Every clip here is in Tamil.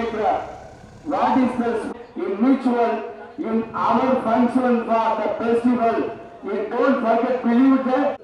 Mitra. What is this? In mutual, in our function for the festival, we don't forget, believe that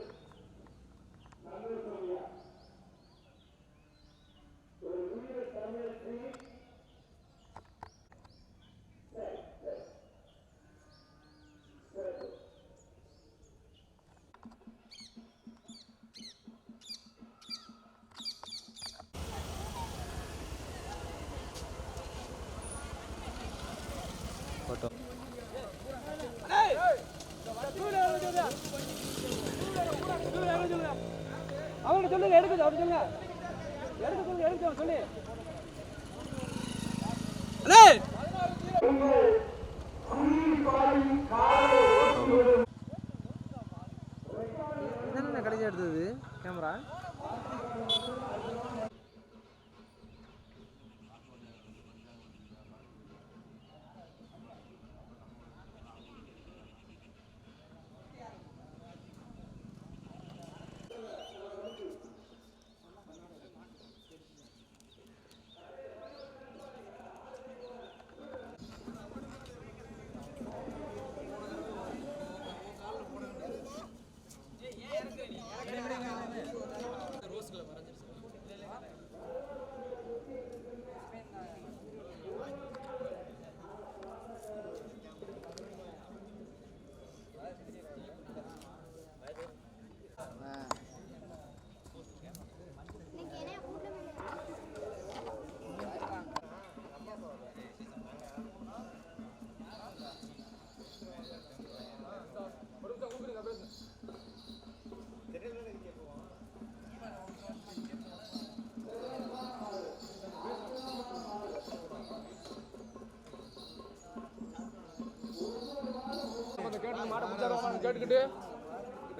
மாடு மாடை பிடிச்சாரு கேட்டுக்கிட்டு.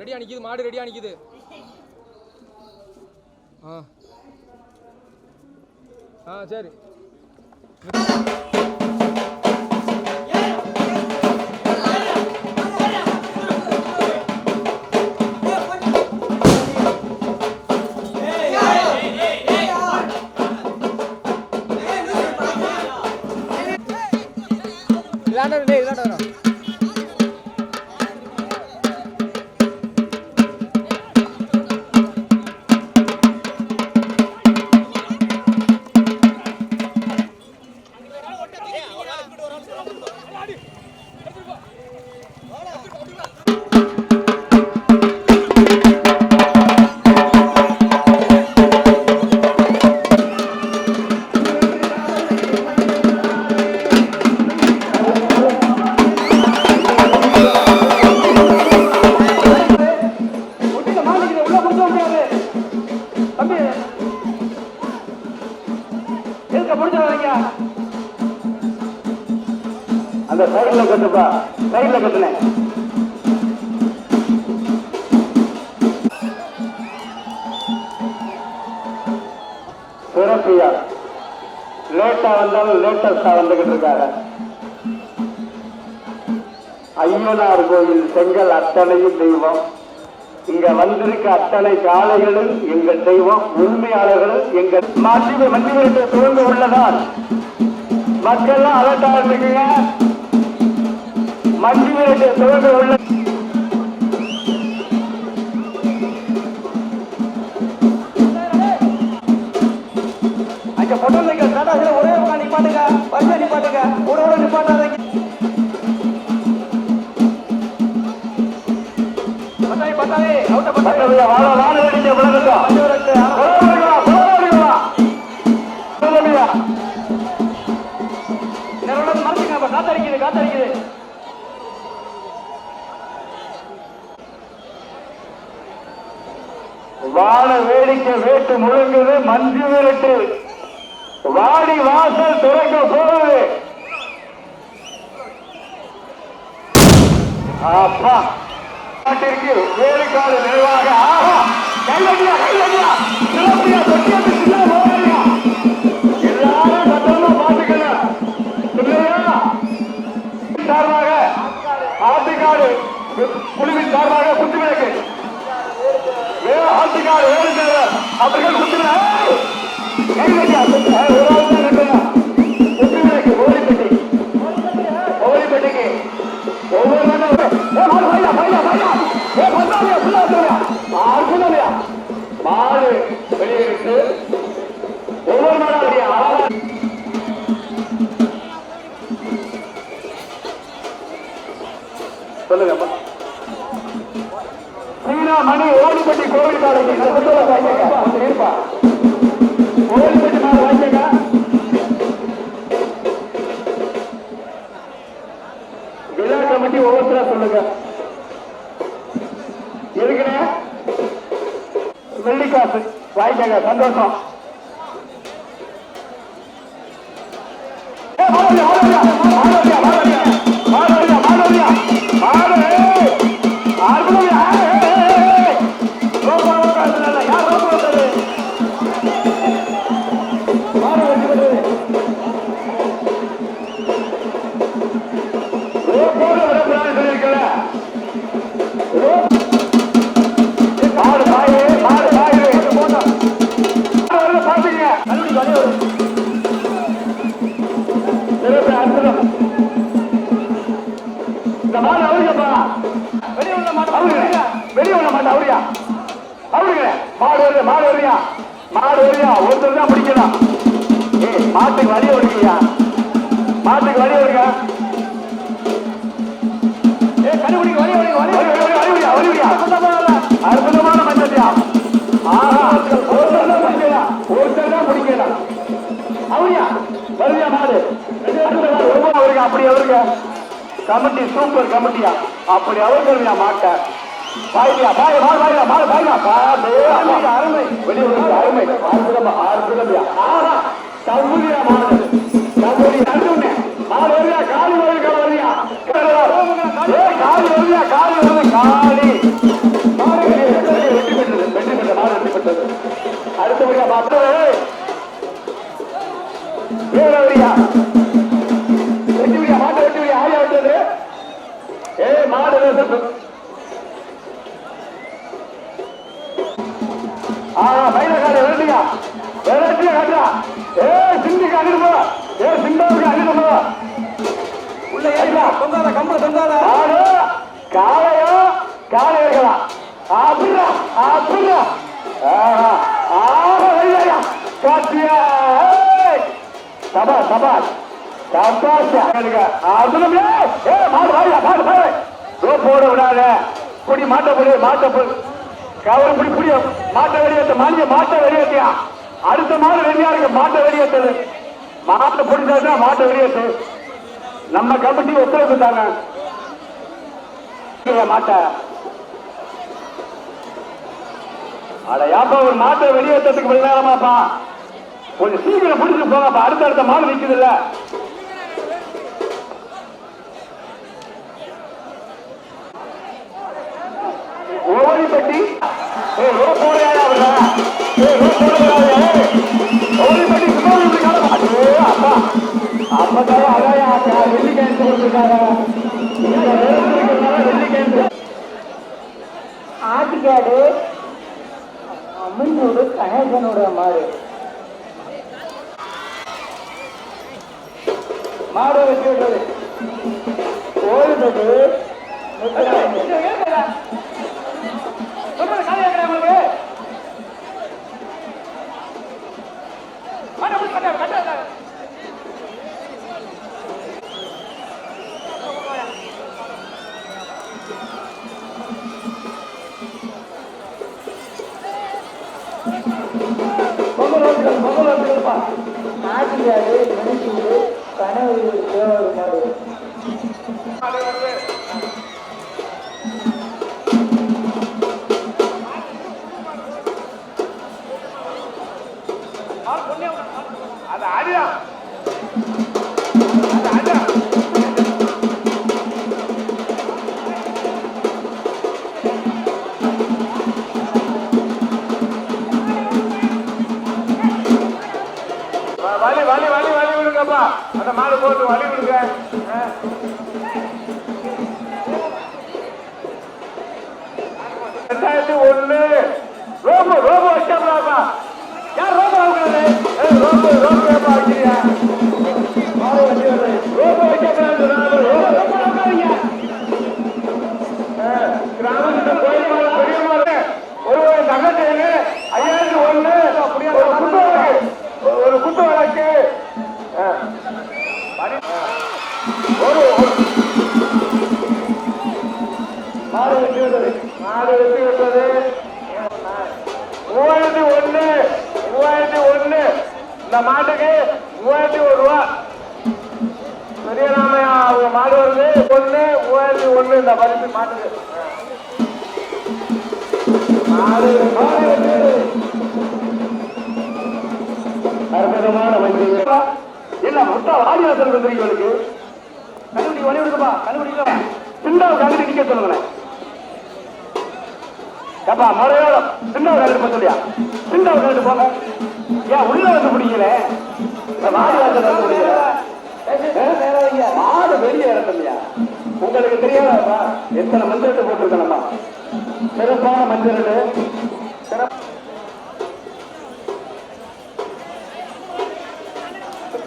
ரெடியாக நிக்குது மாடு ரெடியாக நிக்குது. ஆ. ஆ சரி. இதாண்ட டேய் இதாண்ட வரும் அந்த சைடில் கட்டுப்பா. சைடில் கட்டுனேன். சிறப்பியா? லேட்டா வந்தாலும் லேட்டஸ்டா வந்துகிட்டு இருக்காங்க. ஐயனார் கோயில் செங்கல் அத்தனையும் தெய்வம். இங்க வந்திருக்க அத்தனை காளைகளும் எங்கள் தெய்வம் உண்மையாளர்களும் எங்கள் மத்திய மத்திய துவங்க உள்ளதால் மக்கள்லாம் அலர்ட்டா இருக்கீங்க மத்திய துவங்க உள்ள அங்க பொண்ணு வைக்க டாடா ஒரே பக்கம் நிப்பாட்டுங்க பரிசா நிப்பாட்டுங்க ஒரு ஒரு நிப்பாட்டாதீங்க. பத்தாயி பத்தாயி அவுட்ட மக்களுடைய வாழ வாழ வேண்டிய காத்தடிக்குது காத்தடிக்குது. வாழ வேடிக்கை வேட்டு முழுங்குது மஞ்சு விரட்டு. வாடி வாசல் திறக்க போகுது. அப்பா நாட்டிற்கு வேலுக்காடு நிறைவாக ஆஹா. கையடியா கையடியா. சிறப்பியா தொட்டியத்து சின்ன போறியா எல்லாரும் சத்தமா பாத்துக்கணும் இல்லையா? சார்பாக ஆட்டுக்காடு குழுவின் சார்பாக குத்துவிளக்கு. ஆட்டுக்காடு வேறு அவர்கள் குத்துறா கை வைக்க ஒரு ஆள் மணி ஏ மாடு வாயிலா வாயிலா வாயிலா ஏ பந்தாலியா சொல்லுங்க இருப்பா விழா கமிட்டி ஒவ்வொருத்தரா சொல்லுங்க. வெள்ளிக்காசு. வாங்கிக்கங்க சந்தோஷம். அற்புதமான மஞ்சத்தியா ஆஹா. ஒருத்தர் தான் பிடிக்கலாம் ஒருத்தர் தான் பிடிக்கலாம் அவரியா? வருவியா மாடு அவருக்கு? அப்படி அவருங்க கமிட்டி சூப்பர் கமிட்டியா? அப்படி அவர்களுடைய மாட்ட. பாய்யா பாய் மாடு பாய்யா மாடு பாய்யா பாடு. அருமை அருமை. வெளியூர் அருமை. அற்புதமா அற்புதம்யா ஆஹா. தகுதியா மாடு தகுதி நடுவுனே மாடு வருவியா காலி வருவியா வருவியா காலி. வருவியா காலி வருது காலி வெற்றி பெற்றது வெற்றி பெற்ற மாடு வெற்றி பெற்றது. அடுத்தபடியா மாட்டை வெட்டிவியா ஆயா விட்டது ஏ மாடு ஆ ஏறியா கம்பளை கம்பள காளையோ காளை இருக்கலாம் அப்படியா அப்படியா காட்டியா சபா சபா. ஏ போட விடாத. மாட்ட புரிய மாட்ட புடி. மாட்ட வெளியேற்ற மாளிகை மாட்ட வெளியேற்றியா அடுத்த மாடு ரெடியா இருக்கு மாட்ட வெளியேற்றது மாட்டை பிடிச்சா மாட்ட வெளியேற்று நம்ம கமிட்டி உத்தரவு கொடுத்தாங்க மாட்ட அட ஏப்பா ஒரு மாட்டை வெளியேற்றத்துக்கு மணி நேரமாப்பா. கொஞ்சம் சீக்கிரம் பிடிச்சு போங்கப்பா. அடுத்த அடுத்த மாடு நிற்குது இல்ல ஓடி பட்டி ஏ ரோ போடுறாயா அவரா ஏ ரோ போடுறாயா அப்பதான் அதாயா வெள்ளி கேன்ஸ் கொடுத்துருக்காங்க வெள்ளி கேன்ஸ் ஆட்டுக்காடு அம்மனோட கணேசனோட மாடு. மாடு வச்சு விடுறது ஓடுறது கட்ட அற்புதமான வண்டி. என்ன முட்டா வாடி வந்துருக்கு கண்டுபிடி வழி விடுங்கப்பா கண்டுபிடிக்கல சிண்டாவுக்கு அங்கிட்டு நிக்க சொல்லுங்களேன். ஏப்பா முறையோட சிண்டாவை கண்டு போக சொல்லியா? சிண்டாவை கண்டு போங்க. ஏன் உள்ள வந்து பிடிக்கல இந்த வந்து பிடிக்கல மாடு வெளியே இறக்கலையா? உங்களுக்கு தெரியாதா எத்தனை மந்திரத்தை போட்டிருக்கணுமா சிறப்பான மஞ்சள்.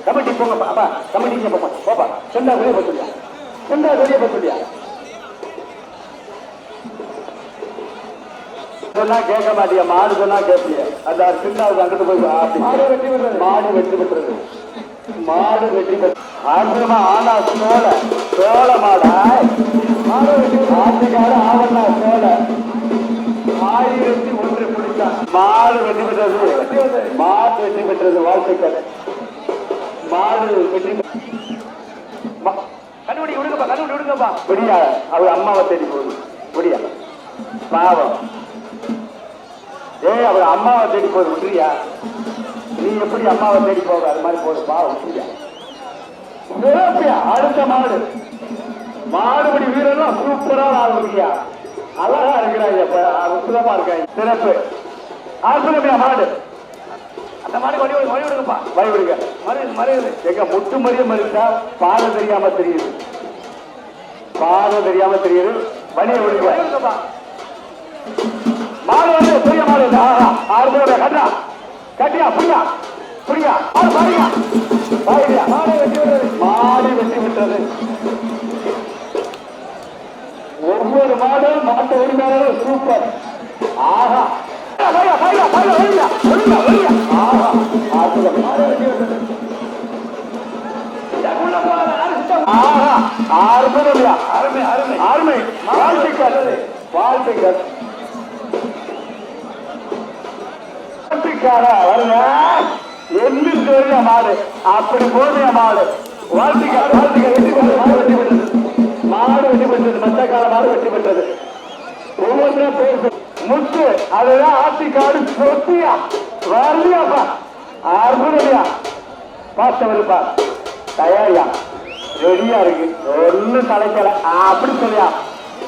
கமிட்டி போங்க அப்பா கமிட்டி போப்பா போப்பா செண்டா வெளியே போக சொல்லியா? வெளியே போக சொல்லியா? சொன்னா கேட்க மாட்டியா? மாடு சொன்னா கேட்பிய? அந்த சின்னாவுக்கு அங்கிட்டு போய். மாடு வெற்றி பெற்றது மாடு வெற்றி பெற்றது மாடு வெற்றி பெற்றது ஆசிரமா ஆனா சோழ சோழ மாடா மாடு ஆட்சிக்கார ஆவண்ணா சோழ. ஆயிரத்தி ஒன்று பிடித்தான். மாடு வெற்றி பெற்றது. மாடு வெற்றி பெற்றது வாழ்த்துக்கள். மாடு வெற்றி பெற்றது. விடுங்கப்பா கண்ணுடி விடுங்கப்பா முடியா அவர் அம்மாவை தேடி போகுது. முடியா பாவம். ஏய் அவர் அம்மாவை தேடி போகுது விட்டுறியா? நீ எப்படி அம்மாவை தேடி போக? அது மாதிரி போகுது. பாவம் விட்டுறியா? அடுத்த மாடு. மாடுபடி வீரர்லாம் சூப்பரா ஆகுறியா அழகா இருக்கிறாங்க அற்புதமா இருக்காங்க சிறப்பு. அற்புதமையா மாடு? அந்த மாடு வழி வழி விடுங்கப்பா. வழி விடுங்க. மறு மறையுது எங்க முட்டு மறிய மறுத்தா பாதை தெரியாம தெரியுது. பாதை தெரியாம தெரியுது. வழியை விடுங்க. மாடு வந்து பெரிய மாடு இல்லை. ஆஹா, ஆறு பேருடைய கட்டா கட்டியா புரியா? புரியா? ஆறு பாருங்க பாருங்க மாடு வெட்டி விட்டது மாடு வெட்டி விட்டது. ஒவ்வொரு அற்புதம். மாடு வெட்டி சூப்பர் ஆஹா, அற்புதம்யா. அருமை அருமை. அருமை. வாழ்த்துக்கள். வாழ்த்துக்கள். வாழ்த்துக்காரா வருங்க எந்திரிச்சு வருங்க மாடு. அப்படி போதுங்க மாடு. வாழ்த்துக்கள் வாழ்த்துக்கள். வெற்றி பெற்றது வெற்றி பெற்றது மாடு வெற்றி பெற்றது வெற்றி ஒவ்வொன்றும் பேர். முத்து அதுதான் ஆத்திக்காடு சொத்தியா வரலையாப்பா அற்புதமையா பார்த்தவருப்பா தயாரியா ரெடியா இருக்கு. ஒன்னும் தலைக்கல. அப்படி சொல்லியா?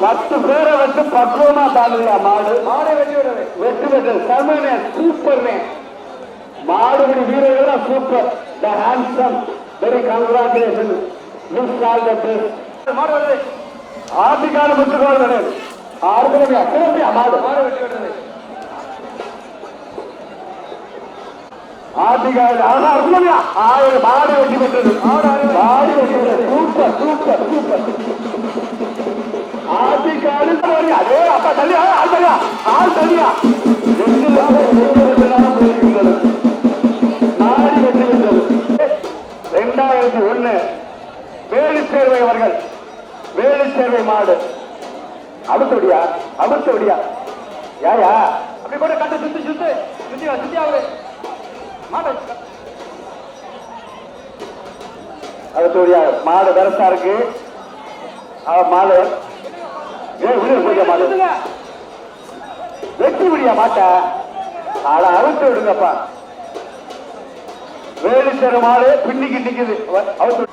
பத்து பேரை வச்சு பக்குவமா தாண்டுறியா மாடு? மாடை வெட்டி விடுறது வெற்றி பெற்றது சமனே சூப்பர்னே. மாடுபடி வீரர்கள் super. The handsome very congratulation miss all the best மாடு வருது ஆதிக்கான முத்துக்கோள் கிடையாது ஆறுதலையா சிறப்பியா மாடு மாடு வெட்டி விடுறது ஆதிகாரி அழகா இருக்குல்லையா ஆயிரம் மாடு வெட்டி பெற்றது. மாடு வெட்டி பெற்றது சூப்பர் சூப்பர் சூப்பர். ஆதிகாரி அதே அப்பா தள்ளியா? ஆள் தள்ளியா? ஆள் தள்ளியா? விடியா யாயா அப்படி கூட கட்டு சுத்தி சுத்து. சுத்தியா சுத்தியா அவரு மாடு அடுத்தபடியா மாடு பெருசா இருக்கு. மாடு. உள்ள போய் மாடு? வெட்டி விடியா மாட்டா? ஆள அவுத்து விடுங்கப்பா. வேலு சேர மாடு பின்னிக்கு நிக்குது. அவுத்து. விடு.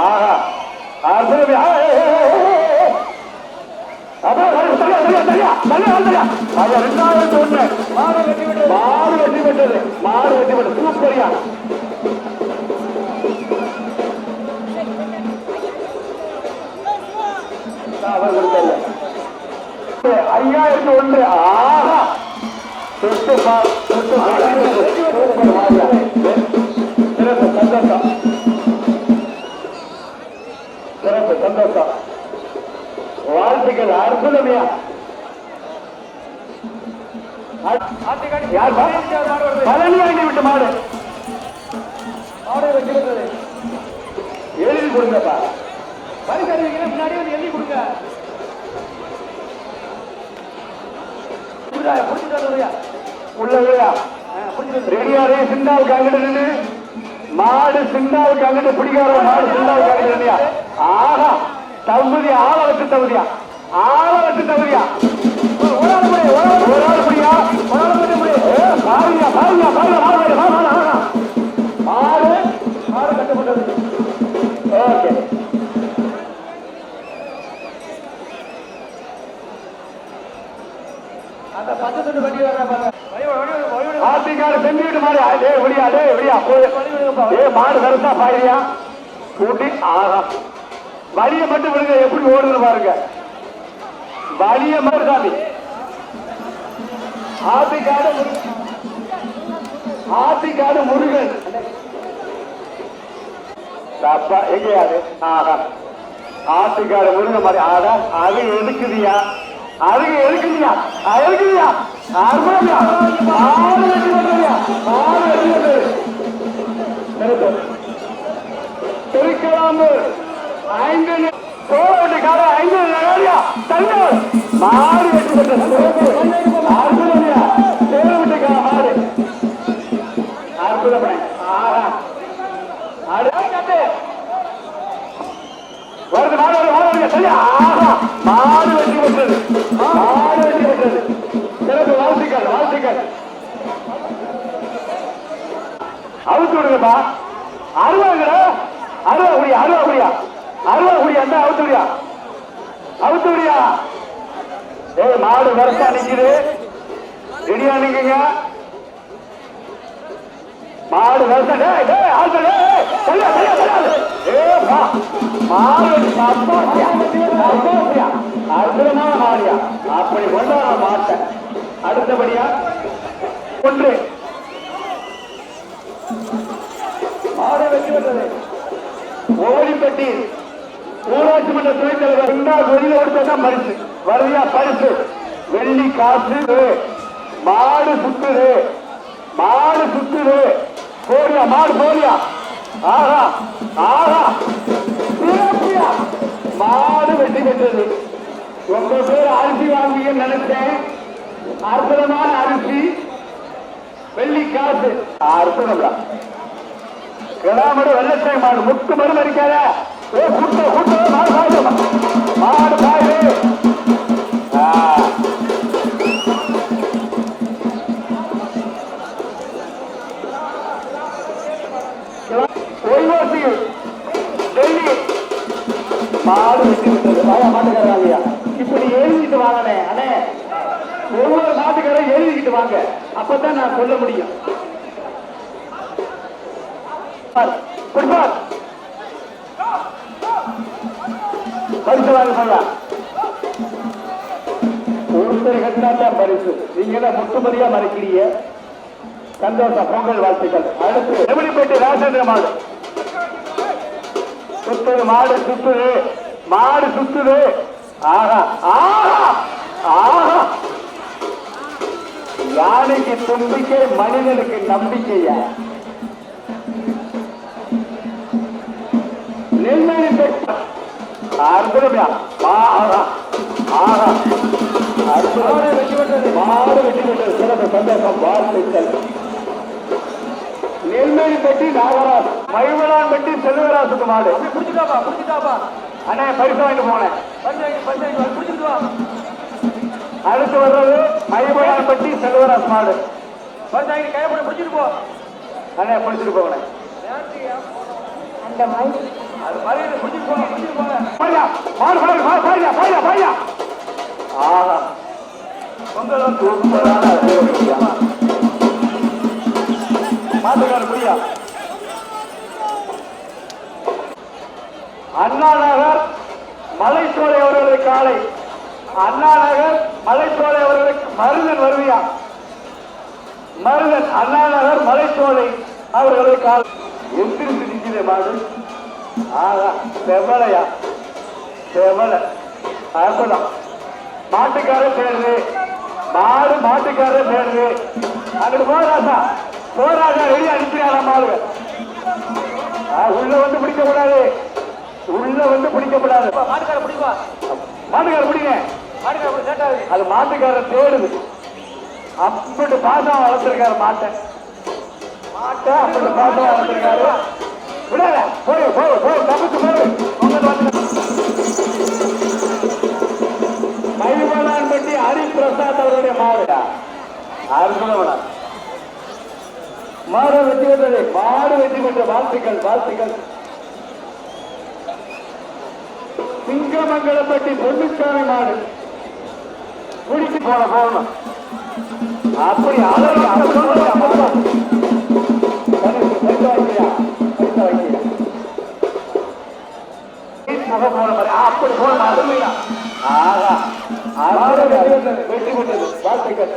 ஆஹா. அற்புதமே. ஒண்ணு. மாடு வெற்றி பெற்றது. வெற்றி பெற்றது. ஒன்று ஆஹா சொத்து சொத்து சந்தோஷம். வாழ்த்துக்கள் அற்புதமையா. யார் பழனி வாங்கி விட்ட மாடு. எழுதி கொடுங்கப்பா. பரிசு அறிவிக்கிற முன்னாடி வந்து எழுதி கொடுங்க. புரியுதா? புரிஞ்சுதா இல்லையா? உள்ள விழா ரெடியாரே சிண்டாவுக்கு அங்கிட்டு நின்று மாடு சிண்டாவுக்கு அங்கிட்டு பிடிக்காத மாடு சிண்டாவுக்கு அங்கிட்டு நின்றியா ஆஹா தகுதியா? ஆள வச்சு தகுதியா? ஆள வச்சு தகுதியா? ஒரு ஆள் புடி, ஒரு ஆள் ஒரு ஒரு ஆள் புடி, புடி. ஏ, பாருங்க பாருங்க பாருங்க. அந்த பத்து தொண்டு மாடு டே விடியா டே ஏ மாடு கூட்டி ஆகா வலிய மட்டும் விடுங்க எப்படி ஓடுது பாருங்க. வலிய மட்டும் சாமி ஆத்திக்காடு ஆத்திக்காடு முருகன். தப்பா எங்கேயாது ஆஹா. ஆத்துக்கார முருங்க மாதிரி. ஆடா அது எதுக்குதியா அதுக்கு எதுக்குதியா அது அருமையா? ஆறு வெட்டி பண்ணுறியா ஆறு வெட்டி பண்ணுறது திருக்கலாம்பூர் ஐந்து கோவட்டுக்கார ஐந்து நகரியா தண்ணீர் ஆறு வெட்டி பண்ணுறது அற்புதமியா? தேவட்டுக்கார மாடு அற்புதமே ஆஹா. ஆடு வருது மாடு வருது மாடு வருது சரியா? ஆஹா. மாடு வெட்டி சிறப்பு வாழ்த்துக்கள் வாழ்த்துக்கள் அவுத்து விடுங்கப்பா அருவாங்கடா அருவா குடியா அருவா குடியா அருவா குடியா அந்த அவுத்து விடியா அவுத்து விடியா ஏய் மாடு வரசா நிக்குது ரெடியா நிக்குங்க மாடு வரசா டேய் டேய் ஆள் டேய் சரியா சரியா சரியா ஏய் மா மாடு சப்பாத்தியா மாடு அற்புதமான மாடியா அப்படி நான் மாட்டேன் அடுத்தபடியா. ஒன்று. மாடு வெற்றி பெற்றது. ஓடிப்பட்டி. ஊராட்சி மன்ற துணைத் தலைவர் ரெண்டாவது வெளியில் கொடுத்ததான் பரிசு. வருதியா பரிசு. வெள்ளி காசு. மாடு சுத்துது. மாடு சுத்துது. போடியா மாடு போடியா ஆஹா ஆஹா. சிறப்பியா. மாடு வெற்றி பெற்றது. ரொம்ப பேர் அரிசி வாங்கிய நினைத்தேன் அற்புதமான அரிசி. வெள்ளி காசு. அற்புதம்டா. கிடாமடு வெள்ளத்தை மாடு. முட்டு மருந்து அடிக்காத ஏ கூட்ட கூட்ட மாடு பாயுது மாடு பாயுது மாடு வெட்டி விட்டது. வாயா மாட்டுக்காரங்க இப்படி எழுதிட்டு வாங்கனே அண்ணே. ஒவ்வொரு மாட்டுக்காரரும் எழுதிக்கிட்டு வாங்க. அப்பதான் நான் சொல்ல முடியும். குட்பால் பரிசு வாங்க சொல்லலாம். ஒருத்தர் கட்டினாத்தான் பரிசு. நீங்க தான் முட்டுமதியா மறைக்கிறீங்க. சந்தோஷம் பொங்கல் வாழ்த்துக்கள். அடுத்து எமிலிப்பேட்டை ராஜேந்திர மாடு. சுத்துது மாடு சுத்துது மாடு சுத்துது. ஆஹா ஆஹா ஆஹா. யானைக்கு தும்பிக்கை மனிதனுக்கு நம்பிக்கையா? நெல்மணி ஆஹா ஆஹா. அற்புதம். வெற்றி பெற்றது மாடு வெற்றி பெற்றது. சிறப்பு சந்தோஷம் வாழ்த்துக்கள் நெல்மணி பெட்டி நாகராஜ் மயிலான் பெட்டி செல்வராசுக்கு மாடு. புடிச்சுட்டாப்பா புடிச்சுட்டாப்பா அண்ணே பரிசு வாங்கிட்டு போனேன் அடுத்து வர்றது மகிமலான் பெட்டி செல்வராஜ் மாடு. பஞ்சு வாங்கி கையை போட்டு புடிச்சிட்டு போ அண்ணே பிடிச்சிட்டு போகணே அந்த மாதிரி. அது மாதிரி புடிச்சிட்டு போ புடிச்சிட்டு போங்க. பாயா மாடு மாடு மாடு பாயா பாயா பாயா ஆஹா. பொங்கல் சூப்பரான அற்புதம். மாட்டுக்கார புரியா அண்ணா நகர் மலைச்சோலை அவர்களுக்கு காலை. அண்ணா நகர் மலைச்சோலை அவர்களுக்கு மருதன் வருவியா? மருதன் அண்ணா நகர் மலைச்சோலை அவர்களுக்கு காலை. எந்திரிச்சு நிற்கிது மாடு ஆகா செவலையா செவலை அற்புதம். மாட்டுக்காரர் தேடுது மாடு மாட்டுக்காரர் தேடுது அங்கிட்டு போராசா போராசா வெளியே அனுப்பினாரா மாடு. உள்ள வந்து பிடிக்க கூடாது உள்ள வந்து பிடிக்க கூடாது மாட்டுக்கார பிடிப்பா மாட்டுக்காரர் பிடிங்க. மாட்டுக்கார பிடி சேட்டாது அது மாட்டுக்காரர் தேடுது. அப்படி பாசம் வளர்த்துருக்காரு மாட்டை. மாட்டை அப்படி பாசம் வளர்த்துருக்காரு. விடல போய் போய் போய் தப்பிச்சு வந்து மைவனான்பட்டி ஹரிபிரசாத் அவருடைய மாவட்டா அற்புதமனா மாடு? வெற்றி பெற்றது மாடு வெற்றி பெற்ற வாழ்த்துக்கள் வாழ்த்துக்கள். சிங்கமங்கலப்பட்டி பொன்னுச்சாமி மாடு. குடிக்கு போன போகணும். அப்படி அப்படி போன அருமையா. ஆறு வெற்றி பெற்றது வாழ்த்துக்கள்.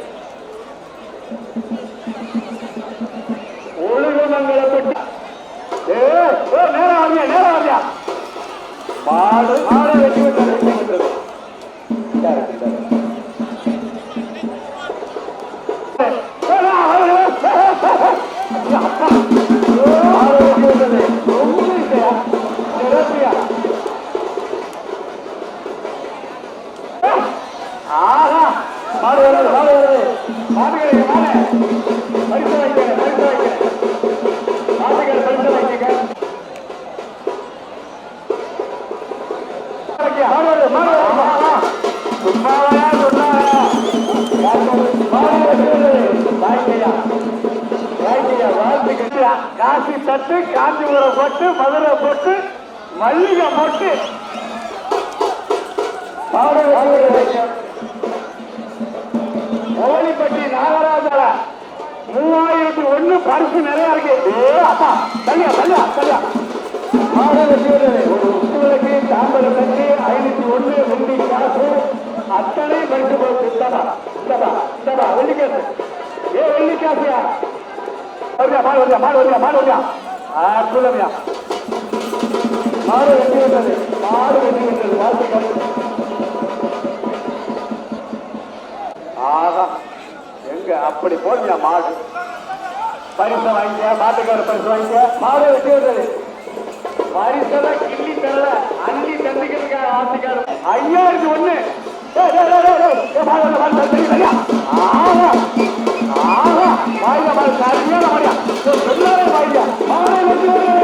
மல்லிகை போட்டு கோழிப்பட்டி நாகராஜால மூவாயிரத்தி ஒண்ணு பரிசு நிறைய இருக்கு. அப்பா தள்ளியா தள்ளியா தள்ளியா மாடு வெற்றி பெற்றது. ஐநூத்தி ஒண்ணு வெள்ளி காசு அத்தனை பரிசு போட்டு இந்தபா இந்தபா இந்தபா வெள்ளிக்காசு ஏ வெள்ளிக்காசியா வருவியா மாடு வருவியா மாடு வருவியா மாடு மாடு வெற்றி பெற்றது மாடு வெற்றி வாழ்த்துக்கள் ஆகா எங்க? அப்படி போடுங்க மாடு. பரிசு வாங்கிக்க மாட்டுக்கார பரிசு வாங்கிக்க. மாடு வெற்றி பெற்றது பரிசெல்லாம் கிள்ளி தரல. அள்ளி தந்துக்கிறதுக்காக ஆசைக்கார ஐயாயிரத்தி ஒண்ணு. ஏய், மாடு மாடு ஆஹா, ஆஹா, சரியான மாடியா. ஏய், எல்லாரும் வாயிலியா. மாடு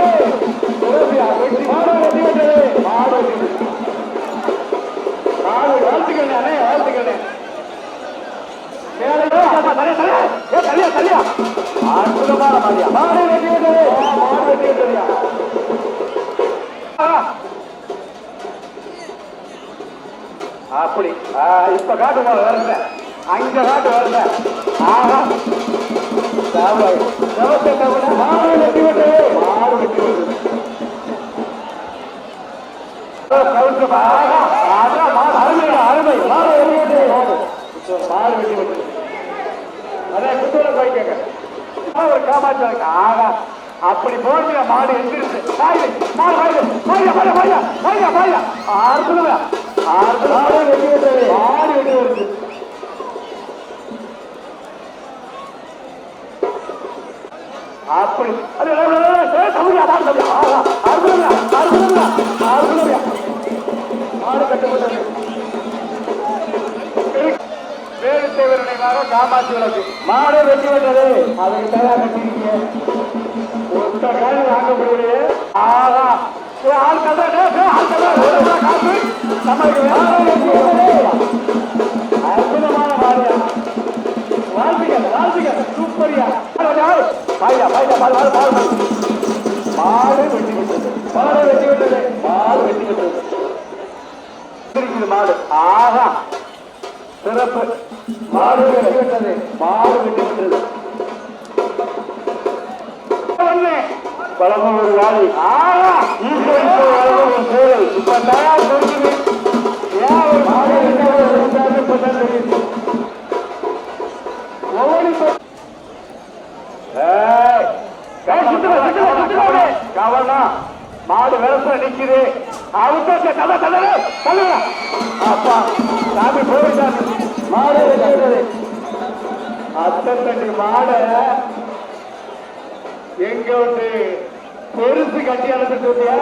அப்படி. இப்ப காட்டு போல வரல அங்க காட்டு வரல ஆஹா. சாவலாய். செவத்தை மாடு வெட்டி விட்டு மாடு வெட்டி விட்டு பாயா பாயா மாடு வெட்டி மாடு வெட்டி விடுது அப்படி அது தமிழா அற்புதமா மாடு கட்டுப்பட்டது காமாட்சி விளக்கு மாடு வெட்டி விட்டது அதுக்கு தயார் கட்டிருக்கீங்க ஒத்த காலம் வாங்க முடியலையே ஆள் கதை ஆள் கதை காசு நம்மளுக்கு வேலை அற்புதமான மாடியா வாழ்த்துக்கள் வாழ்த்துக்கள் சூப்பரியா பாய்யா பாய்யா பால் பால் பால் பால் மாடு வெட்டி விட்டது மாடு வெட்டி விட்டது மாடு வெட்டி விட்டது மாடு ஆஹா சிறப்பு மாடு வெட்டி விட்டது மாடு வெட்டி விட்டது பழமும் ஒரு வாழை ஆஹா ஒரு இப்ப ஏன் ஒரு மாடு வெட்ட ஒரு தெரியுது ஒவ்வொரு ஏய், ஏய், சுத்துங்க, சுத்துங்க, சுத்துங்க. கவனா மாடு விளசுல நிக்குது. அவங்க கதை தலை தலை அப்பா சாமி போயிட்டாரு. மாடு வெட்டிவிட்டது அத்தனை மாட எங்க வந்து பெருசு கட்டி அழைச்சிட்டு வந்தியா?